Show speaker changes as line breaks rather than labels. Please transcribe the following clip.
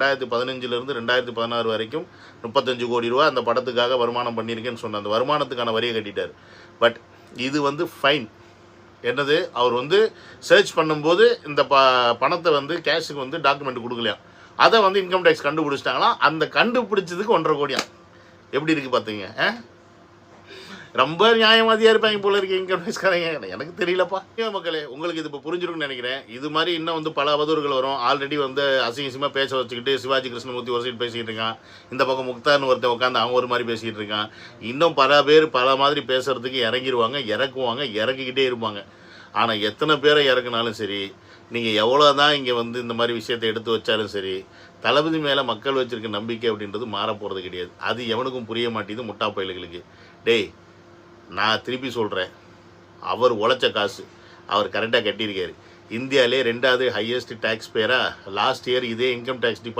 ரெண்டாயிரத்தி பதினஞ்சிலிருந்து ரெண்டாயிரத்தி பதினாறு வரைக்கும் முப்பத்தஞ்சு கோடி ரூபா அந்த படத்துக்காக வருமானம் பண்ணியிருக்கேன்னு சொன்ன அந்த வருமானத்துக்கான வரியை கட்டிட்டார். பட் இது வந்து ஃபைன் என்னது? அவர் வந்து சர்ச் பண்ணும்போது இந்த ப பணத்தை வந்து கேஷுக்கு வந்து டாக்குமெண்ட் கொடுக்கலையாம் அதை வந்து இன்கம் டேக்ஸ் கண்டுபிடிச்சிட்டாங்கன்னா அந்த கண்டுபிடிச்சதுக்கு ஒன்றரை கோடியாம். எப்படி இருக்குது பார்த்தீங்க? ஆ? ரொம்ப நியாயவாதியாக இருப்பாங்க போல இருக்கு இன்கம் டேக்ஸ்காரங்க எனக்கு தெரியலப்பா. ஏன் மக்களே உங்களுக்கு இது இப்போ புரிஞ்சிருக்கும்னு நினைக்கிறேன். இது மாதிரி இன்னும் வந்து பல அவதூறுகள் வரும். ஆல்ரெடி வந்து அசிங்கசியமாக பேச வச்சுக்கிட்டு சிவாஜி கிருஷ்ணமூர்த்தி ஒரு சைடு பேசிக்கிட்டு இருக்கான். இந்த பக்கம் முக்தார்னு ஒருத்தன் உட்காந்து அவன் ஒரு மாதிரி பேசிக்கிட்டு இருக்கான். இன்னும் பல பேர் பல மாதிரி பேசுறதுக்கு இறங்கிடுவாங்க இறக்குவாங்க இறக்கிக்கிட்டே இருப்பாங்க. ஆனால் எத்தனை பேரை இறக்குனாலும் சரி நீங்கள் எவ்வளோ தான் இங்கே வந்து இந்த மாதிரி விஷயத்தை எடுத்து வச்சாலும் சரி தளபதி மேலே மக்கள் வச்சுருக்க நம்பிக்கை அப்படின்றது மாறப்போகிறது கிடையாது. அது எவனுக்கும் புரிய மாட்டேங்குது முட்டா பயல்களுக்கு. டேய் நான் திருப்பி சொல்கிறேன் அவர் உழைச்ச காசு. அவர் கரெக்டாக கட்டியிருக்காரு. இந்தியாவிலே ரெண்டாவது ஹையஸ்ட் டேக்ஸ் பேராக லாஸ்ட் இயர் இதே இன்கம் டேக்ஸ் டிபார்ட்மெண்ட்